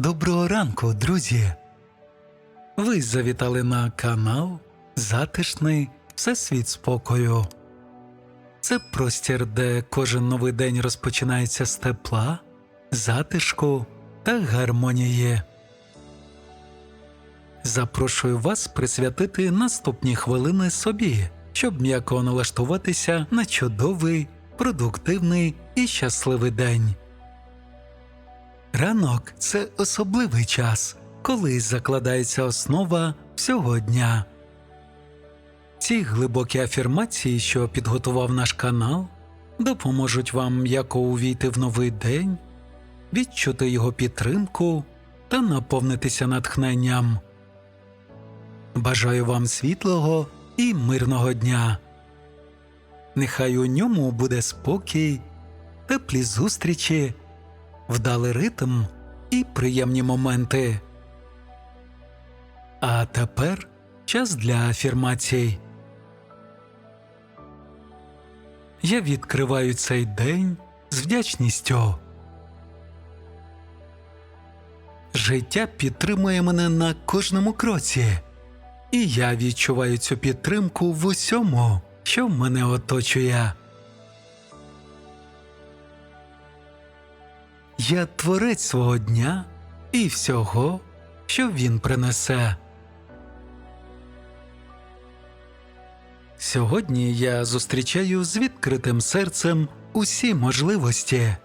Доброго ранку, друзі! Ви завітали на канал Затишний Всесвіт спокою. Це простір, де кожен новий день розпочинається з тепла, затишку та гармонії. Запрошую вас присвятити наступні хвилини собі, щоб м'яко налаштуватися на чудовий, продуктивний і щасливий день. Ранок це особливий час, коли закладається основа всього дня. Ці глибокі афірмації, що підготував наш канал, допоможуть вам м'яко увійти в новий день, відчути його підтримку та наповнитися натхненням. Бажаю вам світлого і мирного дня. Нехай у ньому буде спокій, теплі зустрічі вдалий ритм і приємні моменти. А тепер час для афірмацій. Я відкриваю цей день з вдячністю. Життя підтримує мене на кожному кроці, і я відчуваю цю підтримку в усьому, що мене оточує. Я творець свого дня і всього, що він принесе. Сьогодні я зустрічаю з відкритим серцем усі можливості.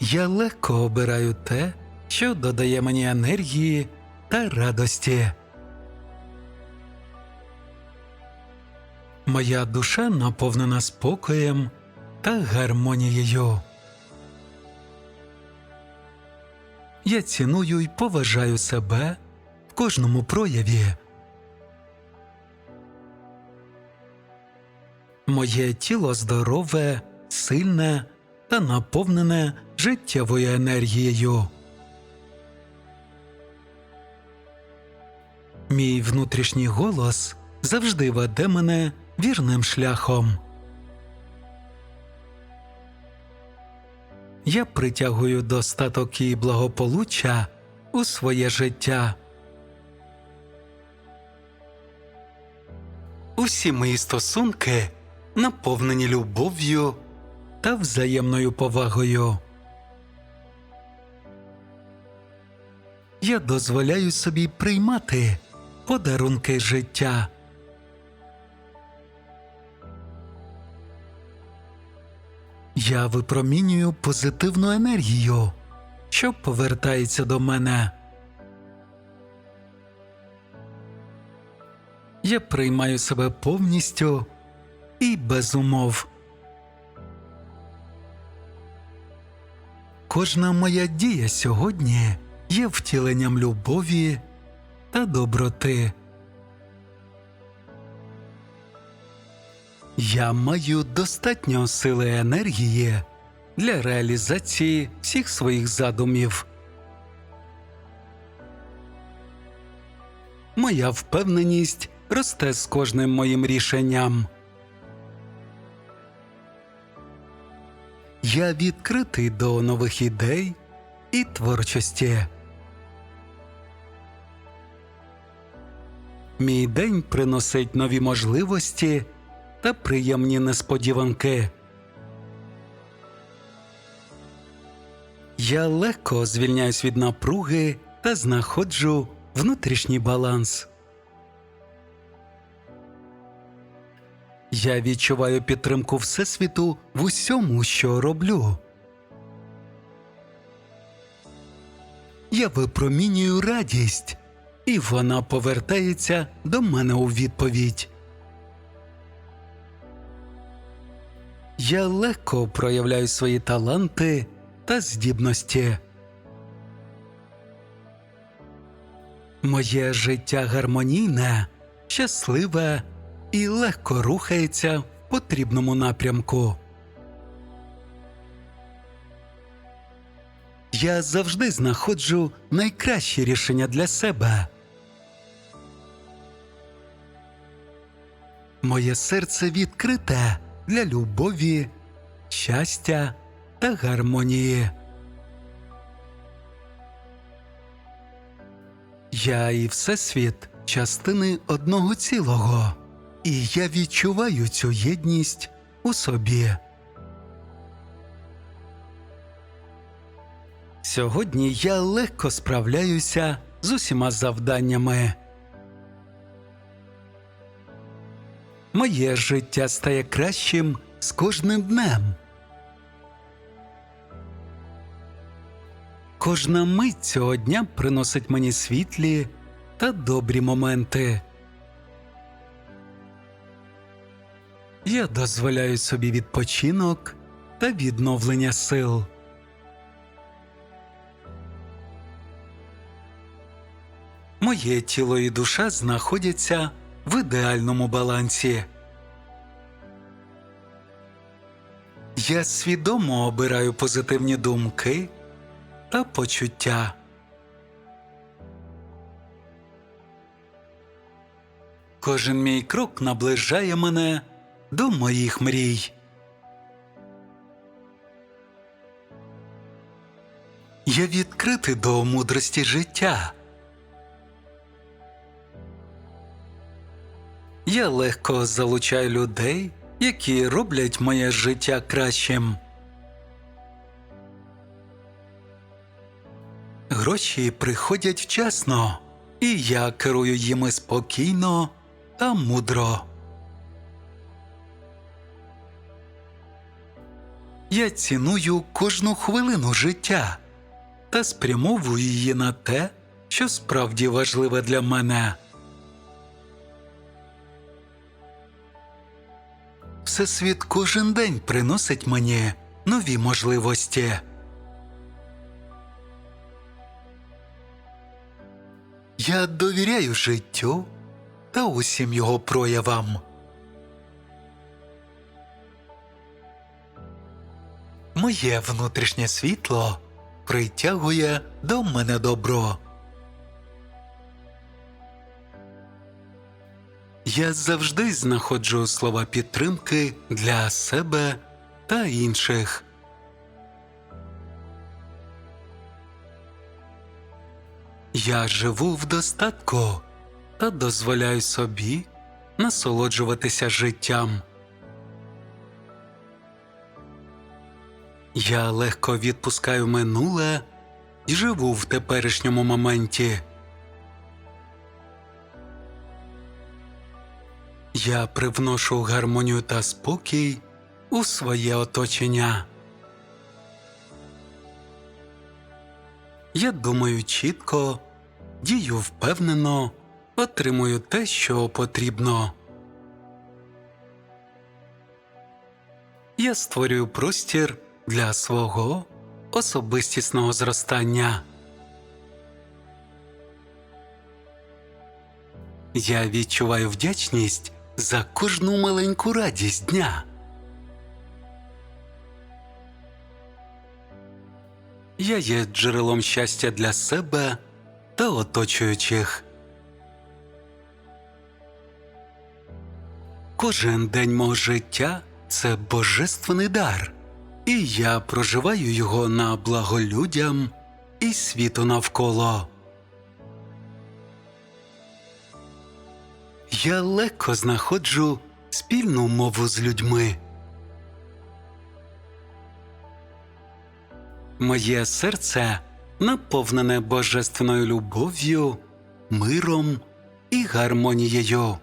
Я легко обираю те, що додає мені енергії та радості. Моя душа наповнена спокоєм та гармонією. Я ціную й поважаю себе в кожному прояві. Моє тіло здорове, сильне та наповнене життєвою енергією. Мій внутрішній голос завжди веде мене вірним шляхом. Я притягую достаток і благополуччя у своє життя. Усі мої стосунки наповнені любов'ю та взаємною повагою. Я дозволяю собі приймати подарунки життя. Я випромінюю позитивну енергію, що повертається до мене. Я приймаю себе повністю і без умов. Кожна моя дія сьогодні є втіленням любові та доброти. Я маю достатньо сили енергії для реалізації всіх своїх задумів. Моя впевненість росте з кожним моїм рішенням. Я відкритий до нових ідей і творчості. Мій день приносить нові можливості та приємні несподіванки. Я легко звільняюсь від напруги та знаходжу внутрішній баланс. Я відчуваю підтримку Всесвіту в усьому, що роблю. Я випромінюю радість, і вона повертається до мене у відповідь. Я легко проявляю свої таланти та здібності. Моє життя гармонійне, щасливе і легко рухається в потрібному напрямку. Я завжди знаходжу найкращі рішення для себе. Моє серце відкрите для любові, щастя та гармонії. Я і Всесвіт частини одного цілого, і я відчуваю цю єдність у собі. Сьогодні я легко справляюся з усіма завданнями. Моє життя стає кращим з кожним днем. Кожна мить цього дня приносить мені світлі та добрі моменти. Я дозволяю собі відпочинок та відновлення сил. Моє тіло і душа знаходяться в ідеальному балансі. Я свідомо обираю позитивні думки та почуття. Кожен мій крок наближає мене до моїх мрій. Я відкритий до мудрості життя. Я легко залучаю людей, які роблять моє життя кращим. Гроші приходять вчасно, і я керую їми спокійно та мудро. Я ціную кожну хвилину життя та спрямовую її на те, що справді важливе для мене. Всесвіт кожен день приносить мені нові можливості. Я довіряю життю та усім його проявам. Моє внутрішнє світло притягує до мене добро. Я завжди знаходжу слова підтримки для себе та інших. Я живу в достатку та дозволяю собі насолоджуватися життям. Я легко відпускаю минуле і живу в теперішньому моменті. Я привношу гармонію та спокій у своє оточення. Я думаю чітко, дію впевнено, отримую те, що потрібно. Я створюю простір для свого особистісного зростання. Я відчуваю вдячність за кожну маленьку радість дня. Я є джерелом щастя для себе та оточуючих. Кожен день мого життя це божественний дар, і я проживаю його на благо людям і світу навколо. Я легко знаходжу спільну мову з людьми. Моє серце наповнене божественною любов'ю, миром і гармонією.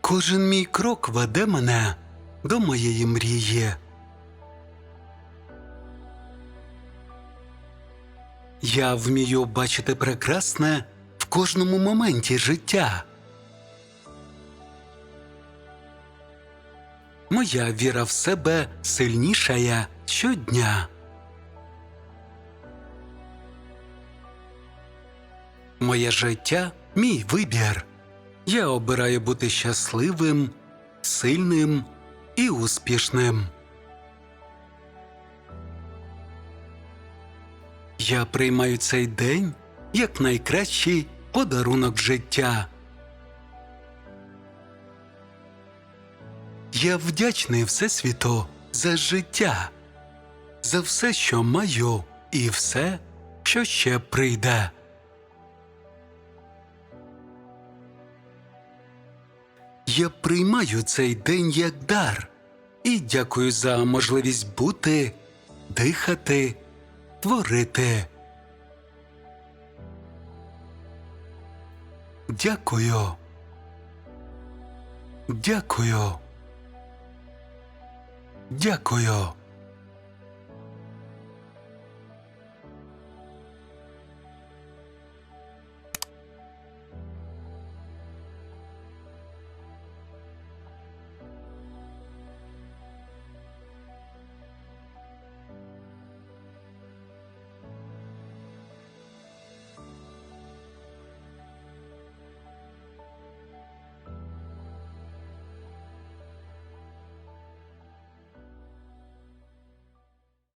Кожен мій крок веде мене до моєї мрії. Я вмію бачити прекрасне в кожному моменті життя. Моя віра в себе сильнішає щодня. Моє життя мій вибір. Я обираю бути щасливим, сильним і успішним. Я приймаю цей день як найкращий подарунок життя. Я вдячний Всесвіту за життя, за все, що маю, і все, що ще прийде. Я приймаю цей день як дар і дякую за можливість бути, дихати, творити. Дякую. Дякую. Дякую.